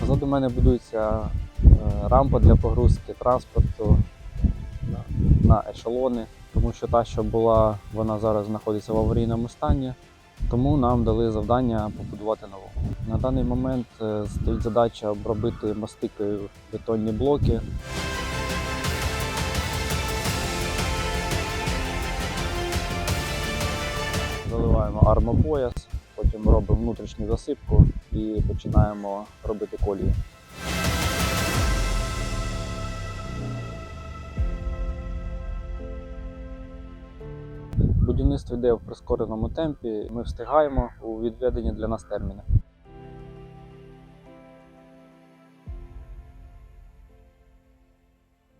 Позаду мене будується е, рампа для погрузки транспорту на- ешелони, тому що та, що була, вона зараз знаходиться в аварійному стані. Тому нам дали завдання побудувати нову. На даний момент е, стоїть задача обробити мастикою бетонні блоки. Заливаємо армопояс, потім робимо внутрішню засипку і починаємо робити колії. Будівництво йде в прискореному темпі. Ми встигаємо у відведені для нас терміни.